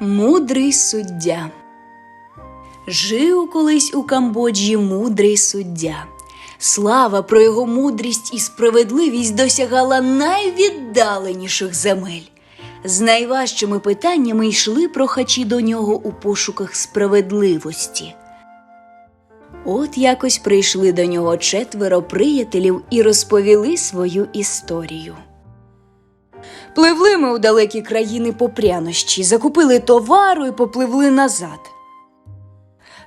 Мудрий суддя. Жив колись у Камбоджі мудрий суддя. Слава про його мудрість і справедливість досягала найвіддаленіших земель. З найважчими питаннями йшли прохачі до нього у пошуках справедливості. От якось прийшли до нього четверо приятелів і розповіли свою історію. Пливли ми у далекі країни по прянощі, закупили товару і попливли назад.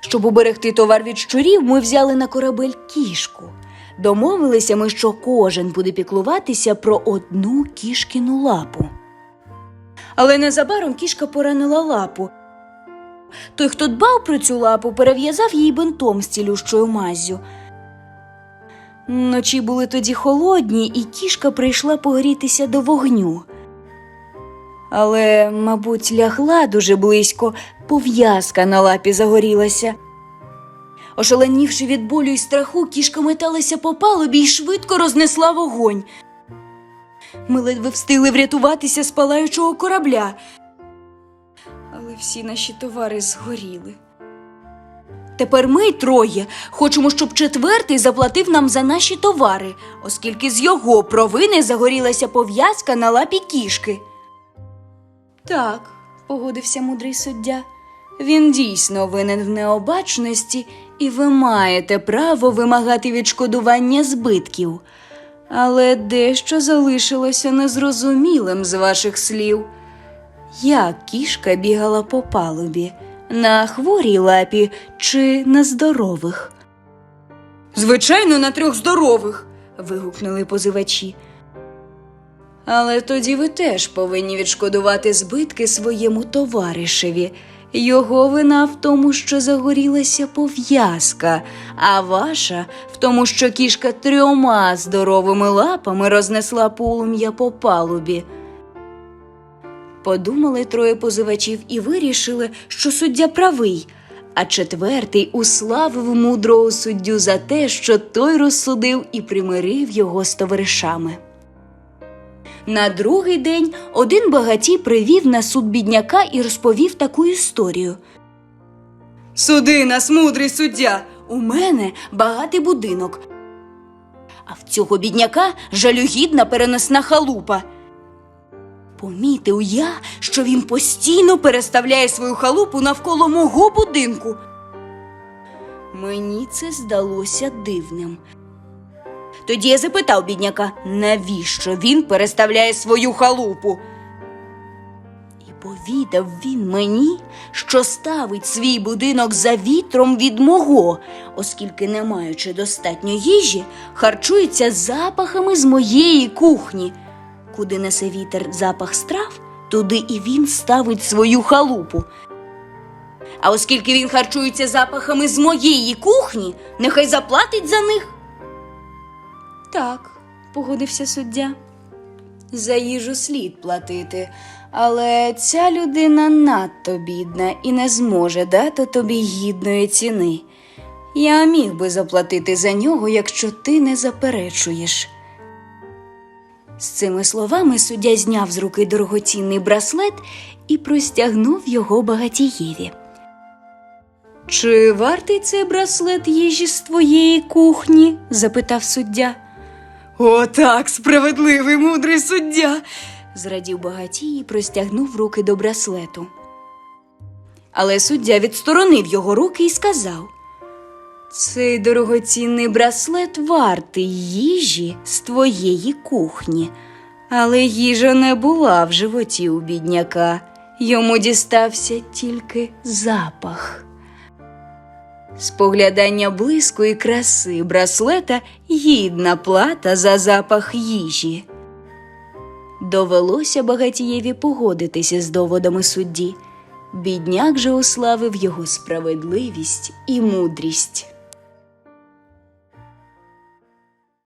Щоб уберегти товар від щурів, ми взяли на корабель кішку. Домовилися ми, що кожен буде піклуватися про одну кішкину лапу. Але незабаром кішка поранила лапу. Той, хто дбав про цю лапу, перев'язав її бинтом з цілющою маззю. Ночі були тоді холодні, і кішка прийшла погрітися до вогню. Але, мабуть, лягла дуже близько, пов'язка на лапі загорілася. Ошаленівши від болю і страху, кішка металася по палубі і швидко рознесла вогонь. Ми ледве встигли врятуватися з палаючого корабля. Але всі наші товари згоріли. Тепер ми троє хочемо, щоб четвертий заплатив нам за наші товари, оскільки з його провини загорілася пов'язка на лапі кішки. Так, погодився мудрий суддя. Він дійсно винен в необачності, і ви маєте право вимагати відшкодування збитків. Але дещо залишилося незрозумілим з ваших слів. Як кішка бігала по палубі, на хворій лапі чи на здорових? Звичайно, на трьох здорових. вигукнули позивачі. Але тоді ви теж повинні відшкодувати збитки своєму товаришеві. Його вина в тому, що загорілася пов'язка, а ваша в тому, що кішка трьома здоровими лапами рознесла полум'я по палубі. Подумали троє позивачів і вирішили, що суддя правий, а четвертий уславив мудрого суддю за те, що той розсудив і примирив його з товаришами. На другий день один багатій привів на суд бідняка і розповів таку історію. Суди нас, мудрий суддя. У мене багатий будинок. А в цього бідняка жалюгідна переносна халупа. Помітив я, що він постійно переставляє свою халупу навколо мого будинку. Мені це здалося дивним. Тоді я запитав бідняка, навіщо він переставляє свою халупу. І повідав він мені, що ставить свій будинок за вітром від мого, оскільки, не маючи достатньо їжі, харчується запахами з моєї кухні. Куди несе вітер запах страв, туди і він ставить свою халупу. А оскільки він харчується запахами з моєї кухні, нехай заплатить за них. Так, погодився суддя. За їжу слід платити, але ця людина надто бідна і не зможе дати тобі гідної ціни. Я міг би заплатити за нього, якщо ти не заперечуєш. З цими словами суддя зняв з руки дорогоцінний браслет і простягнув його багатієві. Чи вартий цей браслет їжі з твоєї кухні? запитав суддя. О, так, справедливий мудрий суддя. зрадів багатій і простягнув руки до браслету. Але суддя відсторонив його руки і сказав: Цей дорогоцінний браслет вартий їжі з твоєї кухні. Але їжа не була в животі у бідняка. Йому дістався тільки запах. Споглядання блиску і краси браслета гідна плата за запах їжі. Довелося багатієві погодитися з доводами судді. Бідняк же уславив його справедливість і мудрість.